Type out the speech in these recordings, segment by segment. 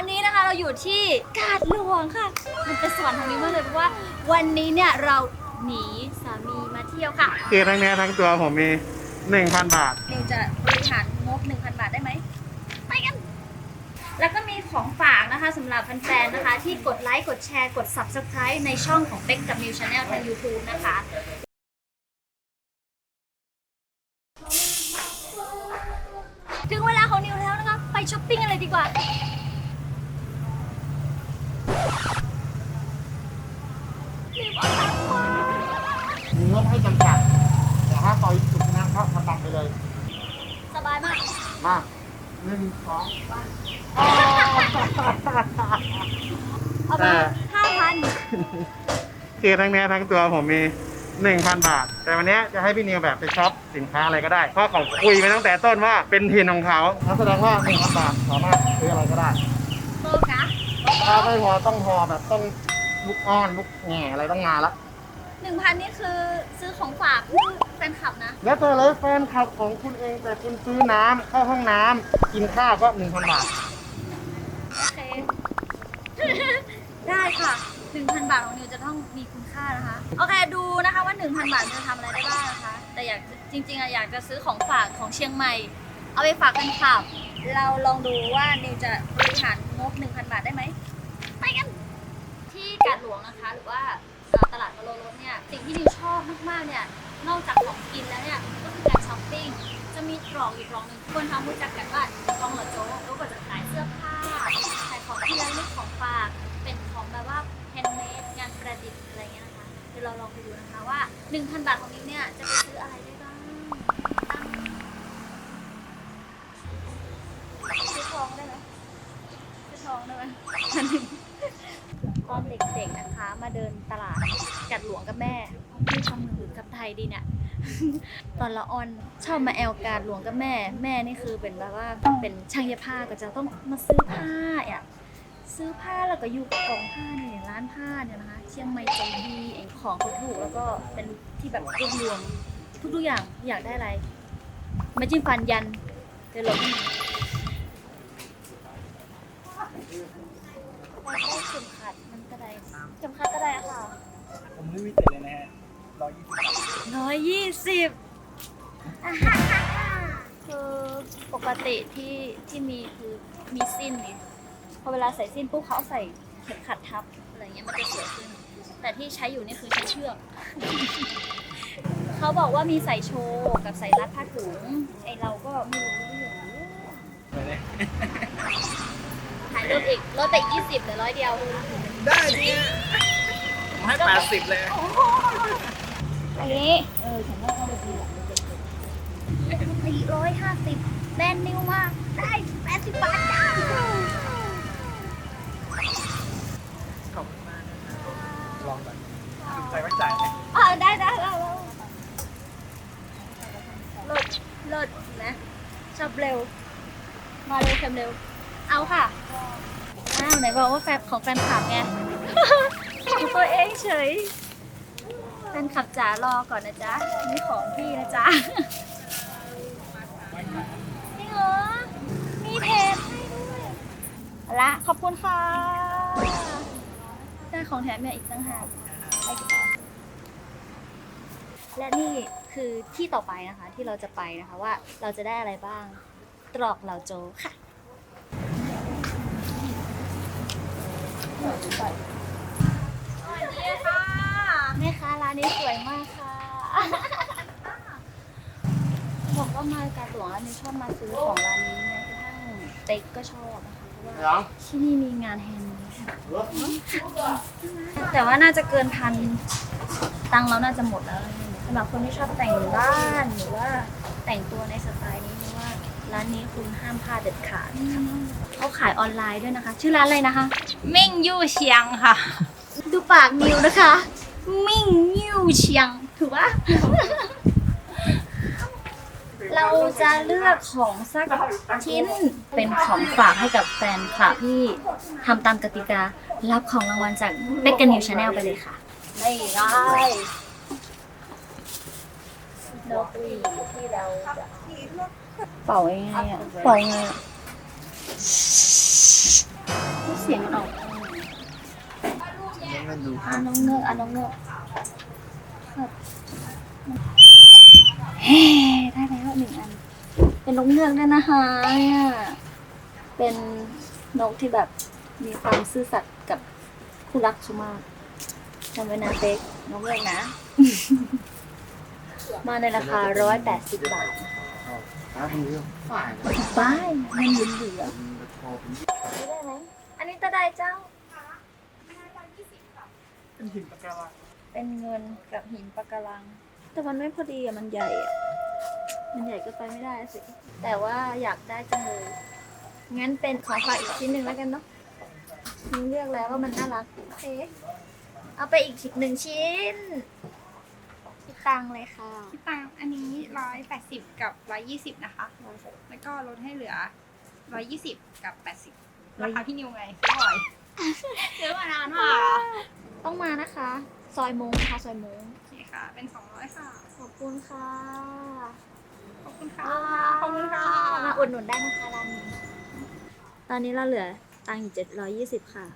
อนนี้นะคะเราอยู่ที่กาดหลวงค่ะ มันเป็นสวรรค์ทางนี้มากเลยเพราะว่า วันนี้เนี่ยเราหนีสามีมาเที่ยวค่ะคือทั้งเนี้ยทั้งตัวผมมี 1,000 บาท นิวจะบริหารงบ1,000 บาทได้ไหมไปกัน แล้วก็มีของฝากนะคะสำหรับแฟนๆนะคะ ที่กดไลค์กดแชร์กด Subscribe ในช่องของเป็กกับนิวชาแนลทาง YouTube นะคะ ถึงเวลาของนิวแล้วนะคะ ไปช้อปปิ้งกันเลยดีกว่า นิวบอกรัก มากมีงบให้จำกัดแต่ถ้าต่อยสุดนะก็ทำตามไปเลย สบายมากมาหนึ่งสองเอาไปห้าพันคือทั้งเนี้ยทั้งตัวผมมี1,000บาท แต่วันเนี้ยจะให้พี่นิวแบบไปช็อปสินค้าอะไรก็ได้ เพราะเขาคุยมาตั้งแต่ต้นว่าเป็นทีนของเขานั่นแสดงว่า1,000บาทสามารถซื้ออะไรก็ได้โตกะถ้าไม่พอต้องพอแบบต้อง ลุกอ้อนลุกแง่อะไรต้องงานละหนึ่งพันนี่คือซื้อของฝากให้แฟนคลับนะ แล้วแต่เลยแฟนคลับของคุณเองแต่คุณซื้อน้ำเข้าห้องน้ำกินข้าวก็1,000บาท โอเค ได้ค่ะ1,000บาทของนิวจะต้องมีคุณค่านะคะ โอเค ดูนะคะว่า1,000บาทจะทำอะไรได้บ้างนะคะ แต่อยากจริงๆอะอยากจะซื้อของฝากของเชียงใหม่ เอาไปฝากแฟนคลับ เราลองดูว่านิวจะบริหารงบ1,000บาทได้ไหม ไปกันที่ กาดหลวงนะคะ หรือว่าตลาดมโลรถเนี่ยสิ่งที่นิวชอบมากๆเนี่ยนอกจากของกินแล้วเนี่ยก็คือการช้อปปิ้งจะมีตรอกอีกตรอกหนึ่งคนทำรู้จักกันว่าตรองหลอดโจ๊ก เดินตลาดกัดหลวงกับแม่พี่คำมือกับไทยดีเนี่ย ตอนละออนชอบมาแอลการหลวงกับแม่ แม่นี่คือเป็นแบบว่าเป็นช่างเย็บผ้าก็จะต้องมาซื้อผ้าอะซื้อผ้าแล้วก็อยู่กับกองผ้าเนี่ยร้านผ้าเนี่ยนะคะ เชียงใหม่ใจดีเองของเขาถูกแล้วก็เป็นที่แบบรวบรวมทุกๆอย่างอยากได้อะไรไม่จิ้มฟันยันเดี๋ยวเราได้ได้เข็มขัดมันก็ได้ เข็มขัดก็ได้ค่ะผมไม่มีเต็ดเลยนะฮะร้อยยี่สิบร้อยยี่สิบคือปกติที่ที่มีคือมีสิ้นไงพอเวลาใส่สิ้นปุ๊บเขาเอาใส่เข็มขัดทับอะไรเงี้ยมันจะสวยขึ้น แต่ที่ใช้อยู่นี่คือใช้เชือก เขาบอกว่ามีใส่โชว์กับใส่รัดผ้าถุงไอเราก็ไม่รู้เรื่องเลยเนี่ยถ่ายลดอีกลดไปอีกยี่สิบเหลือร้อยเดียว ได้เนี่ยผมให้แปดสิบเลยอันนี้เออฉันว่าเขาเลยดีสี่ร้อยห้าสิบแบรนด์นิวมาก ได้แปดสิบบาทจ้าขอบคุณมากนะครับลองก่อนถูกใจไว้จ่ายไหมเออได้ได้แล้วเลิศเลิศนะชอบเร็ว มาเร็วเค็มเร็ว เอาค่ะ อ้าวไหนบอกว่าแฟนของแฟนคลับไงของตัวเองเฉยแฟนคลับจ๋ารอก่อนนะจ๊ะนี่ของพี่นะจ๊ะจริงเหรอ มีเพจให้ด้วยเอาละขอบคุณค่ะได้ของแถมมาอีกตั้งหากไปกันต่อและนี่คือที่ต่อไปนะคะที่เราจะไปนะคะว่าเราจะได้อะไรบ้าง ตรอกเหล่าโจค่ะ แม่ค้าร้านนี้สวยมากค่ะ บอกว่ามาการหลวงร้านนี้ชอบมาซื้อของร้านนี้แม้กระทั่งเต็กก็ชอบนะคะเพราะว่าเดี๋ยวที่นี่มีงานแฮนด์เมดแต่ว่าน่าจะเกินพันตังค์เราน่าจะหมดแล้วสำหรับคนที่ชอบแต่งบ้านหรือว่าแต่งตัวในสไตล์นี้นี่ว่า ร้านนี้คุณห้ามพลาดเด็ดขาดค่ะเขาขายออนไลน์ด้วยนะคะ ชื่อร้านอะไรนะคะ มิ่งยู่เชียงค่ะ ดูปากนิวนะคะ มิ่งยิวเชียงถูกปะเราจะเลือกของสักชิ้นเป็นของฝากให้กับแฟนคลับที่ทำตามกติกา รับของรางวัลจากเบก a นิวชาแนลไปเลยค่ะไม่ได้นกหวีดที่เราจะ เป่ายังไงอะเป่ายังไงอะสียงมันออกมันดูอะน้องเงือกอะน้องเงือกครับเฮ้ได้แล้วหนึ่งอัน เป็นนกเงือกด้วยนะคะเนี่ยเป็นนกที่แบบมีความซื่อสัตย์กับคู่รักชูมากจำไว้นะเป๊กนกเงือกนะ มาในราคา 180 บาทนะคะ อะทำเรื่องฝ่ายบ้ายมันเหลือเหลือพอเป็นได้ไหมอันนี้ตะไดเจ้า เป็นหินปะการังเป็นเงินกับหินปะการัง แต่มันไม่พอดีอะมันใหญ่อะมันใหญ่ก็ไปไม่ได้สิ แต่ว่าอยากได้จังเลย งั้นเป็นของฝากอีกชิ้นหนึ่งแล้วกันเนาะมีเลือกแล้วว่ามันน่ารักโอเคเอาไปอีกหนึ่งชิ้นคิด ตังค์เลยค่ะพี่ตังอันนี้ร้อยแปดสิบกับร้อยยี่สิบนะคะ แล้วก็ลดให้เหลือร้อยยี่สิบกับแปดสิบราคาพี่นิวไงซื้อบ่อยซื้อมานานมากอะต้องมานะคะ ซอยมงค่ะซอยมง โอเคค่ะ เป็นสองร้อยค่ะ ขอบคุณค่ะขอบคุณค่ะ ขอบคุณค่ะ มาอุดหนุนได้นะคะร้านนี้ ตอนนี้เราเหลือตังค์อยู่เจ็ดร้อยยี่สิบค่ะ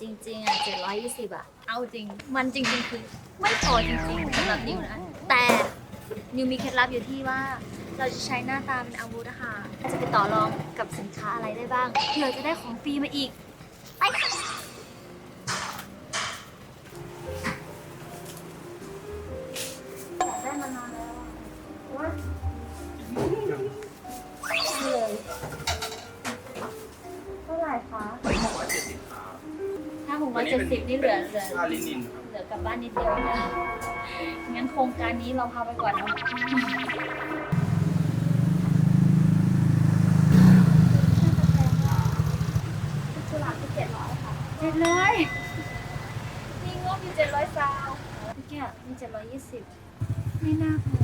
จริงๆอะเจ็ดร้อยยี่สิบอะ เอาจริง มันจริงๆคือไม่พอจริงๆสำหรับนิวนะ แต่นิวมีเคล็ดลับอยู่ที่ว่า เราจะใช้หน้าตาเป็นอาวุธนะคะอาจะไปต่อรองกับสินค้าอะไรได้บ้างเผื่อจะได้ของฟรีมาอีก ไปค่ะอยากได้มานานแล้วอะ ถ้าหกร้อยเจ็ดสิบนี่เหลือเหลือค่าลินินครับเหลือกลับบ้านนิดเดียวนะงั้นโครงการนี้เราพาไปก่อนนะชุดหลักที่เจ็ดร้อยค่ะเจ็ดร้อยมีงบอยู่เจ็ดร้อยซาวเมื่อกี้มีเจ็ดร้อยยี่สิบไม่น่าพอ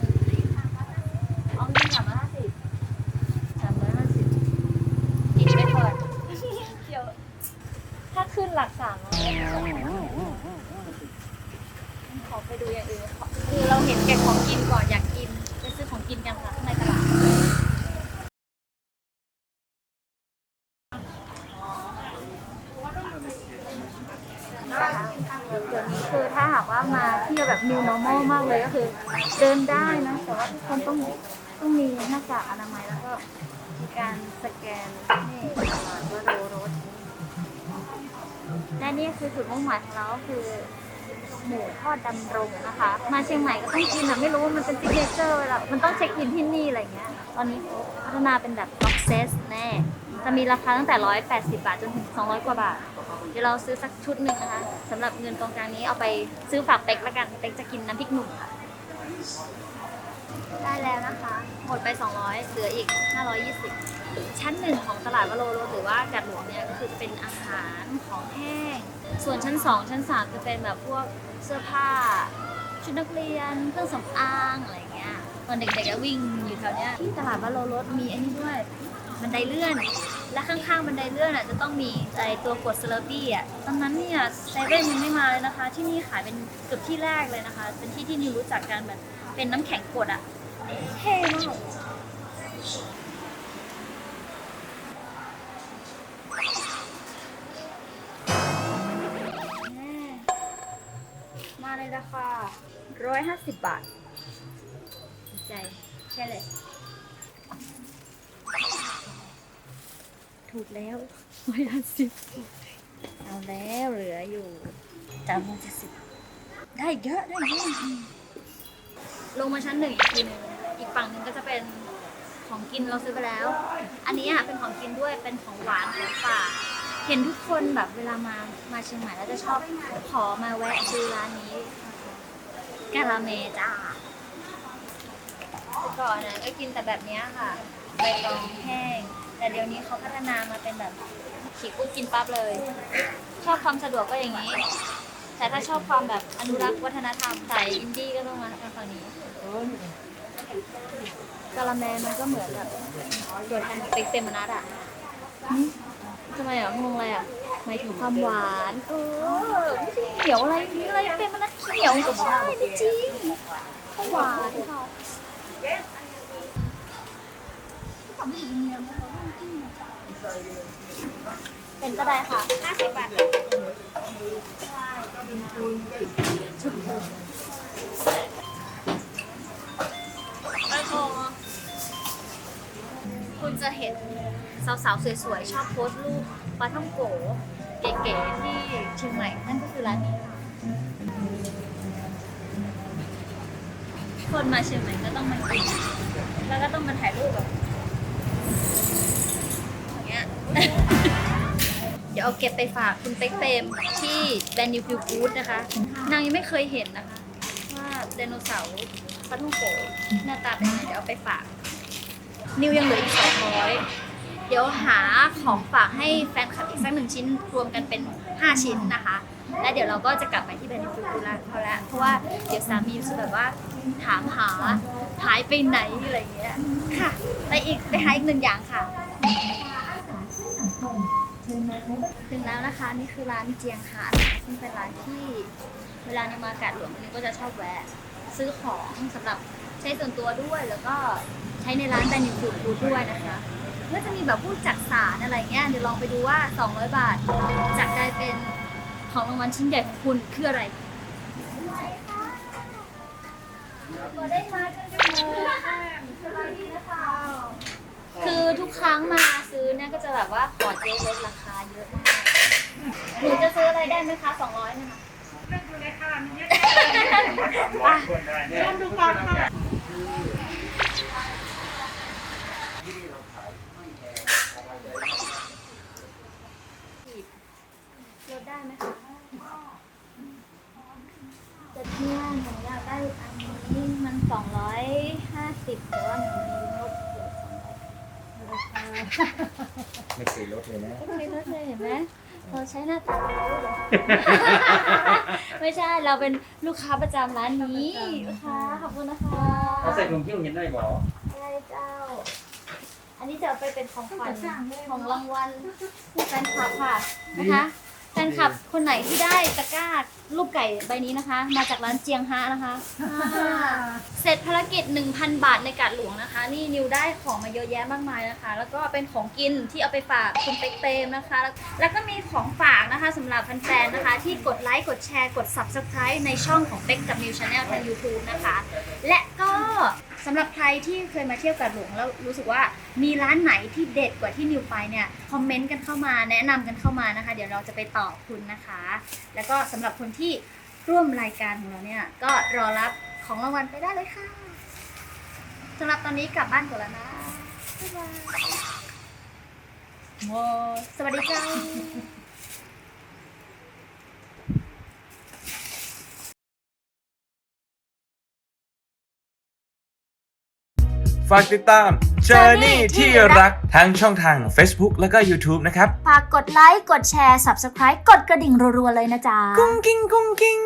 เอาเงินสามร้อยห้าสิบสามร้อยห้าสิบอีกไม่พอเดี๋ยว ถ้าขึ้น หลักสามร้อยขอไปดูอย่างอื่นขอคือเราเห็นแก่ของกินก่อนอยากกินไปซื้อของกินกันค่ะข้างในตลาดเดี๋ยวนี้คือถ้าหากว่ามาเที่ยวแบบ new normal มากเลยก็คือ เดินได้นะแต่ว่าทุกคนต้องต้องมีหน้ากากอนามัยแล้วก็มีการสแกนนี่ประมาณว่าโรรถ และนี่คือจุดมุ่งหมายของเราก็คือหมูทอดดำรงนะคะ มาเชียงใหม่ก็ต้องกินอะไม่รู้ว่ามันเป็นซิกเนเจอร์เวลามันต้องเช็คอินที่นี่อะไรเงี้ย ตอนนี้เขาพัฒนาเป็นแบบบ็อกเซสแน่ จะมีราคาตั้งแต่ 180 บาทจนถึง 200 กว่าบาท เดี๋ยวเราซื้อสักชุดหนึ่งนะคะสำหรับเงินกองกลางนี้เอาไปซื้อฝากเป็กละกันเป็กจะกินน้ำพริกหนุ่มค่ะ ได้แล้วนะคะ หมดไป 200 เหลืออีก 520 ชั้นหนึ่งของตลาดวโรรหรือว่ากัดหลวงเนี่ยก็คือจะเป็นอาหารของแห้ง ส่วนชั้น2ชั้น3จะเป็นแบบพวกเสื้อผ้า ชุดนักเรียน เครื่องสำอางอะไรเงี้ย ตอนเด็กๆก็วิ่งอยู่แถวเนี้ยที่ตลาดวโรรมีอ้นี่ด้วยบันไดเลื่อน และข้างๆบันไดเลื่อนอะจะต้องมีไอตัวกดสเลอร์ปี้อะ ตอนนั้นเนี่ยเซเว่นยังไม่มาเลยนะคะ ที่นี่ขายเป็นเกือบที่แรกเลยนะคะ เป็นที่ที่นิวรู้จักกันแบบเป็นน้ำแข็งกดอะ เท่มาก ในราคา 150 บาทดีใจแค่เลย ถูกแล้ว 150 เอาแล้วเหลืออยู่จำมันจะสิบได้เยอะได้เยอะอืมลงมาชั้นหนึ่งอีกทีหนึ่งอีกฝั่งหนึ่งก็จะเป็นของกินเราซื้อไปแล้ว อันนี้อะเป็นของกินด้วยเป็นของหวานของฝาก เห็นทุกคนแบบเวลามามาเชียงใหม่แล้วจะชอบขอมาแวะซื้อร้านนี้กาลาเมจ้าก่อนนะก็กินแต่แบบนี้ค่ะใบตองแห้ง แต่เดี๋ยวนี้เขาพัฒนามาเป็นแบบฉีกปุ๊บกินปั๊บเลย ชอบความสะดวกก็อย่างนี้ แต่ถ้าชอบความแบบอนุรักษ์วัฒนธรรมใสายอินดี้ก็ต้องมาทางฝั่งนี้กะละแมมันก็เหมือนแบบตัวแทนติ๊กเต็มมนัดอะ ทำไมอะงงอะไรอะหมายถึงความหวานเออไม่ใช่เหนียวอะไรนี่อะไรเป็นมนัดเขียวใช่ไม่จริงเขาหวานค่ะเป็นก็ได้ค่ะ50บาท จะเห็นสาวๆสวยๆชอบโพสต์รูปปลาท่องโกเก๋ๆที่เชียงใหม่นั่นก็คือร้านนี้ค่ะคนมาเชียงใหม่ก็ต้องมากินแล้วก็ต้องมาถ่ายรูปแบบอย่างเงี้ยเดี๋ยวเอาเก็บไปฝากคุณเป๊กเปมที่แบรนด์นิวฟิวฟูดนะคะ นางยังไม่เคยเห็นนะคะ ว่าไดโนเสาร์ปลาท่องโกหน้าตาเป็นยังไงเดี๋ยวเอาไปฝาก นิวยังเหลืออีกสองร้อยเดี๋ยวหาของฝากให้แฟนคลับอีกสักหนึ่งชิ้น รวมกันเป็น 5 ชิ้นนะคะ และเดี๋ยวเราก็จะกลับไปที่แบรนดิฟิวฟูดแล้วเขาแล้วเพราะว่าเดี๋ยวสามีจะแบบว่าถามหาหายไปไหนอะไรอย่างเงี้ยค่ะไปอีกไปหาอีกหนึ่งอย่างค่ะถึงแล้วนะคะนี่คือร้านเจียงฮานะซึ่งเป็นร้านที่เวลาในมาอากาศหลวงนี่ก็จะชอบแวะ ซื้อของสำหรับใช้ส่วนตัวด้วยแล้วก็ ใช้ในร้านแบรนด์นิวฟูดฟูดด้วยนะคะก็จะมีแบบพวกจักสารอะไรเงี้ยเดี๋ยวลองไปดูว่า 200 บาทจะกลายเป็นของรางวัลชิ้นใหญ่ของคุณคืออะไรได้มากันเลยสวัสดีนะคะคือทุกครั้งมาซื้อเนี่ยก็จะแบบว่าขอเจ๊ลดราคาเยอะมากหนูจะซื้ออะไรได้ไหมคะ 200นะคะเลือกดูเลยค่ะมีเยอะไปเลือกดูก่อนค่ะ ลดได้ไหมคะแต่เนี่ยหนูอยากได้อันนี้มัน 250แต่ว่าหนูมีงบเหลือ200ราคา ไม่ เคยลดเลยนะไม่เคยลดเลยเห็นไหมเราใช้หน้าตาเราเหรอ ไม่ใช่เราเป็นลูกค้าประจำร้านนี้ลูกค้าขอบคุณนะคะเขาใส่ถุงคิ้วเห็นได้บ่ได้เจ้า อันนี้จะเอาไปเป็นของขวัญของรางวัลแฟนคลับค่ะนะคะ แฟนคลับคนไหนที่ได้ตะกร้ารูปไก่ใบนี้นะคะ มาจากร้านเจียงฮะนะคะอ่าเสร็จภารกิจ 1,000 บาทในกาดหลวงนะคะ นี่นิวได้ของมาเยอะแยะมากมายนะคะ แล้วก็เป็นของกินที่เอาไปฝากคุณเป๊กเปรมนะคะ แล้วแล้วก็มีของฝากนะคะสำหรับแฟนๆนะคะ ที่กดไลค์กดแชร์กด subscribe ในช่องของเป๊กกับนิวชาแนลทาง YouTube นะคะ และก็สำหรับใครที่เคยมาเที่ยวกาดหลวงแล้วรู้สึกว่า มีร้านไหนที่เด็ดกว่าที่นิวไปเนี่ยคอมเมนต์กันเข้ามาแนะนำกันเข้ามานะคะ เดี๋ยวเราจะไปตอบคุณนะคะ แล้วก็สำหรับคนที่ร่วมรายการของเราเนี่ยก็รอรับของรางวัลไปได้เลยค่ะสำหรับตอนนี้กลับบ้านก่อนแล้วนะบ๊ายบายโมสวัสดีเจ้า ฝากติดตาม Journey ที่รักทั้งช่องทาง Facebook แล้วก็ YouTube นะครับ ฝากกดไลค์ กดแชร์ subscribe กดกระดิ่งรัวๆเลยนะจ๊ะ กุ้งกิ้งกุ้งกิ้ง